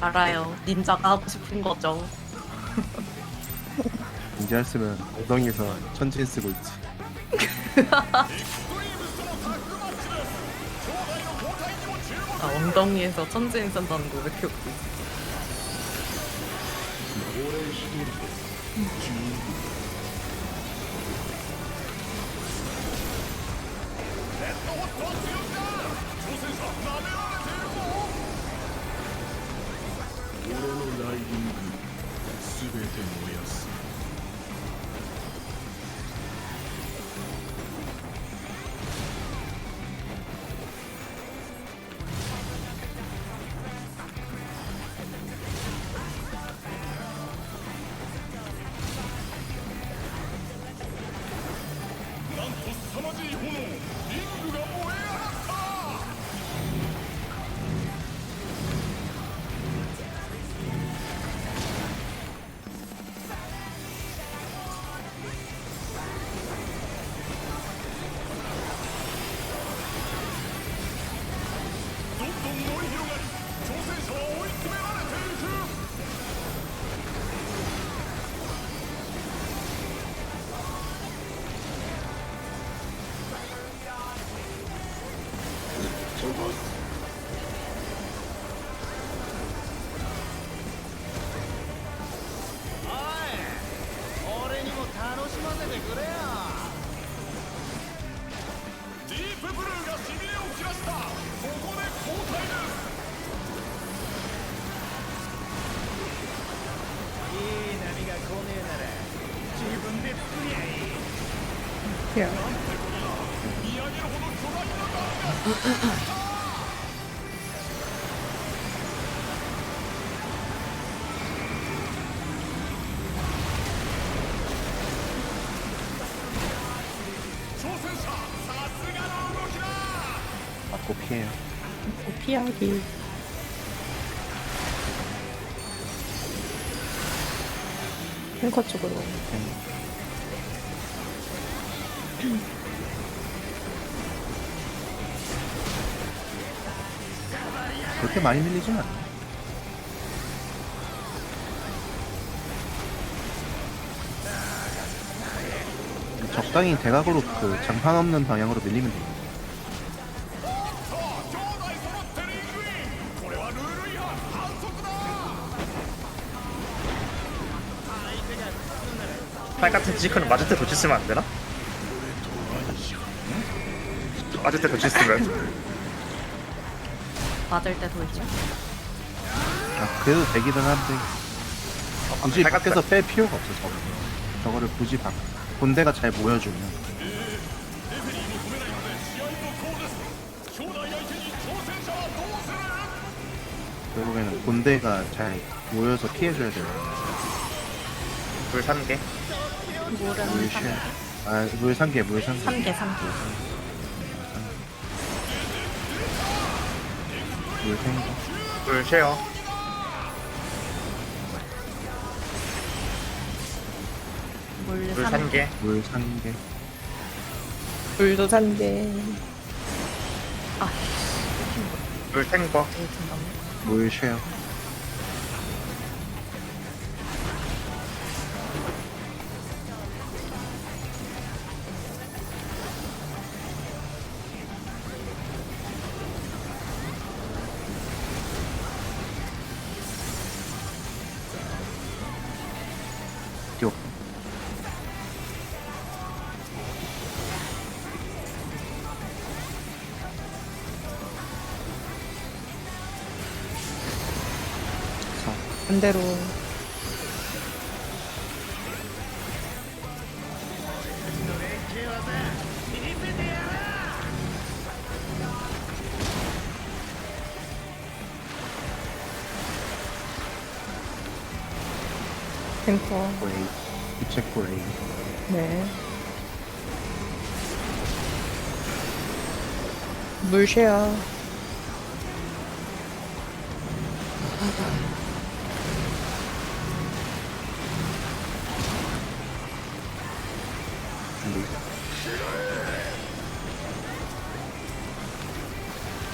알아요. 닌자가 하고 싶은 거죠. 이제 했으면 엉덩이에서 천진 쓰고 있지. 아, 엉덩이에서 천재인 쓴다는 거 왜 이렇게 웃기지? Two wheels. プブルーがしびれを切らした。ここで交代だ。いい波が来ねえなら。自分で作りゃいい。なんてことだ。見上げるほど巨大な波が 피해요. 피하기. 탱커 쪽으로. 그렇게 많이 밀리진 않아. 적당히 대각으로 그 장판 없는 방향으로 밀리면 돼. 팔 같은 지크는 맞을 때 도치 쓰면 안 되나? 맞을 때 도치 쓰면 맞을 때 돌죠. 아, 그래도 되기는 한데 굳이 팔 같은 밖에서 뺄 필요가 없어 저거. 저거를 굳이 밖 본대가 잘 모여주면 결국에는 본대가 잘 모여서 피해줘야 돼요. 물 사는 게 물은 물 쉬어. 아, 물 산개, 물 산개. 3개, 3개. 물 생거. 물 쉐어 물물 3개. 산개 물 산개. 물도 산대. 아, 물 생거 되게 중간에. 물. 뛰어. 반대로. 탱커. 브레이. 네. 물 쉐어.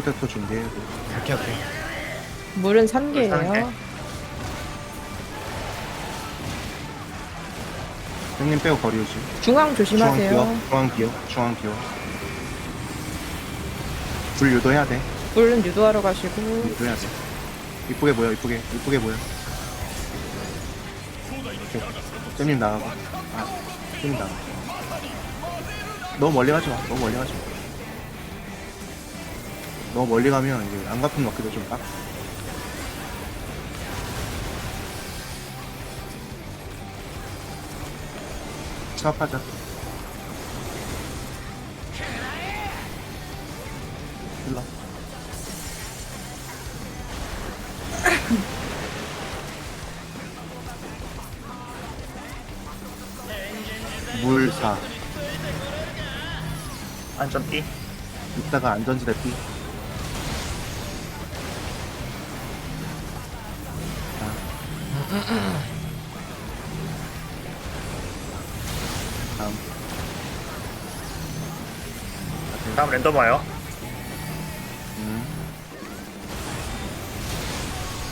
포테토 준비해야 돼. 오케이 오케이 물은 산 3개예요. 개. 형님 빼고 거리 유지. 중앙 중앙 조심하세요. 기어, 중앙 기어, 중앙 기어. 불 유도해야 돼. 물은 유도하러 가시고 유도해야 돼. 이쁘게 보여, 이쁘게, 이쁘게 보여. 쌤님 나가고. 아, 쌤님 나가. 너무 멀리 가지 마. 너무 멀리 가지 마. 너무 멀리 가면 이제 안 갚은 먹기도 좀 빡. 사업하자. 일로. 물사. 안전띠. 이따가 안전지대 띠. 다음. 다음 랜덤 와요. 음,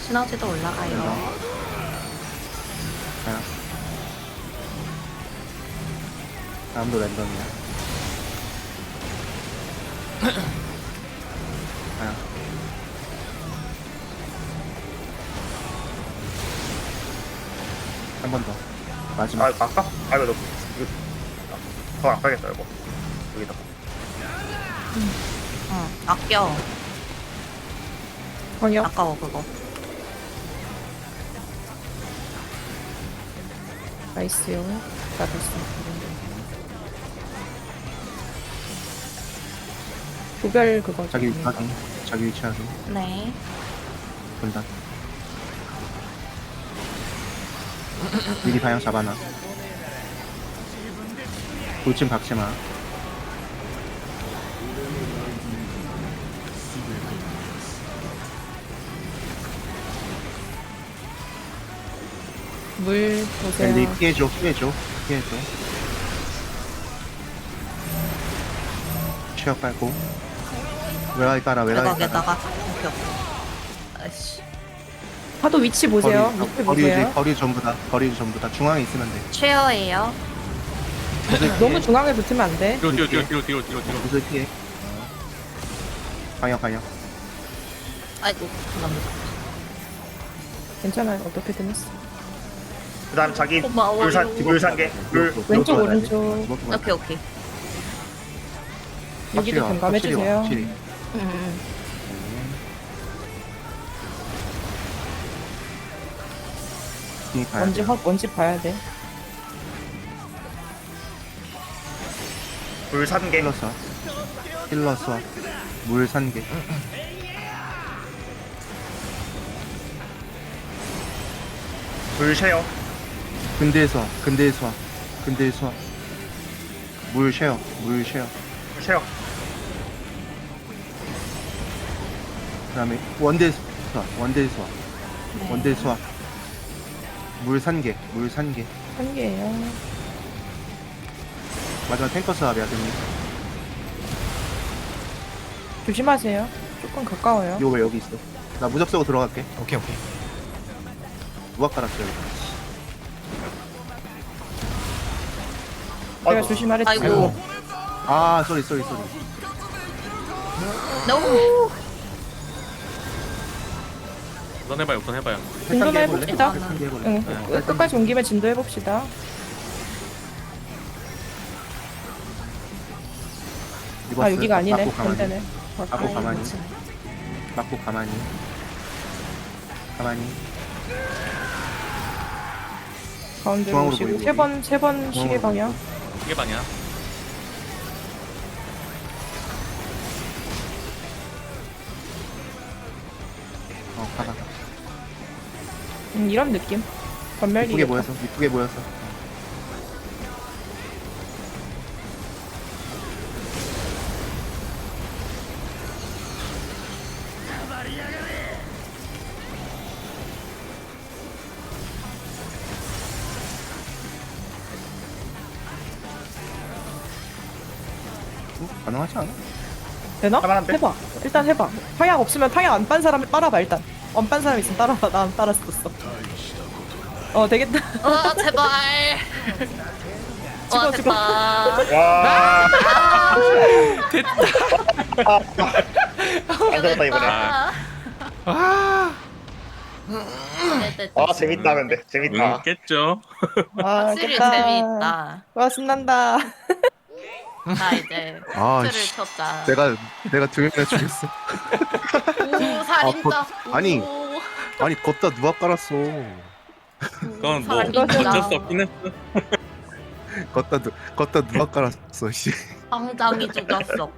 시너지도 올라가요. 자. 다음도 랜덤이야. 한 번 더. 마지막. 아, 이거 아까? 아, 이거 너무, 이거, 더 아까겠다, 이거. 여기다. 응, 아껴. 광역 아까워, 그거. 나이스요. 나됐어. 조별 그거 자기 위치 확인. 자기 위치 확인. 네. 분단. 미리 방향 잡아놔. 돌진 박지 마. 물 보세요. 밴디 피해줘, 피해줘, 피해줘. 취업 빨고. 외곽에 깔아, 외곽에 깔아. 외곽에다가. 오케이, 오케이. 아이씨. 파도 위치 보세요. 거리, 밑에 거리 보세요. 거리 전부 다, 거리 전부 다. 중앙에 있으면 돼. 최어예요. 너무 중앙에 붙으면 안 돼. 뒤로 뒤로 뒤로 뒤로 뒤로 뒤로 뒤로 구슬 피해. 방역, 방역. 아이고, 감사합니다. 괜찮아요. 어떻게든 했어. 그 다음 자기 고마워요. 물산, 물산개. 물, 왼쪽. 오른쪽. 오케이, 오케이. 여기도 확실히 와, 공감해 주세요. 확실 이 가야 먼지 돼. 확 먼지 봐야 돼. 물산개. 힐러 쏴. 힐러 쏴. 물 산개. 물 쉐어. 근대에서 와, 근대에서 와. 근대에서 와. 물 쉐어, 물 쉐어. 물 쉐어. 그 다음에 원대에서 와, 원대에서 와. 네. 원대에서 와. 물 산개, 물 산개. 한 개예요. 마지막 탱커 스합이야, 됩니 조심하세요. 조금 가까워요. 이거 왜 여기 있어? 나 무적 쓰고 들어갈게. 오케이 오케이 누가 깔았어요? 이거? 내가 아이고. 조심하랬지. 아이고. 아, 쏘리, 쏘리, 쏘리. 너무. 우선 해봐요 우선 해봐요 해볼래? 해봅시다. 해볼래? 응. 네, 끝까지 온 김에 진도 해봅시다. 아 여기가 아니네. 맞고 가만히. 맞고 아이고, 가만히. 맞고 가만히. 가만히. 가운데로 중앙으로 오시고 보이고, 세 번 세 번 시계 중앙으로 방향. 이게 방이야 음, 이런 느낌. 전멸기. 이쁘게 보여서, 이쁘게 보여서. 어? 가능하지 않아? 되나? 해봐. 일단 해봐. 타약 없으면 타약 안 빤 사람 따라봐 일단. 엄빤 사람 있으면 따라와. 난 따랐었어. 어 되겠다. 아 제발. 찍어, 와 찍어. 됐다. 와. 안 되겠다 이번에. 아. 아, 됐다. 아 재밌다 근데 재밌다. 응, 깼죠. 아 확실히 깼다. 재미있다. 와 신난다. 자 이제 아, 트를 씨. 쳤자. 내가 내가 두 명이나 죽였어. 오 살인자. 거- 아니. 오, 아니 걷다 누가 깔았어. 그건 뭐 살인자. 어쩔 수 없긴 했어. 걷다 누 걷다 누가 깔았어. 씨. 당장이 죽였어.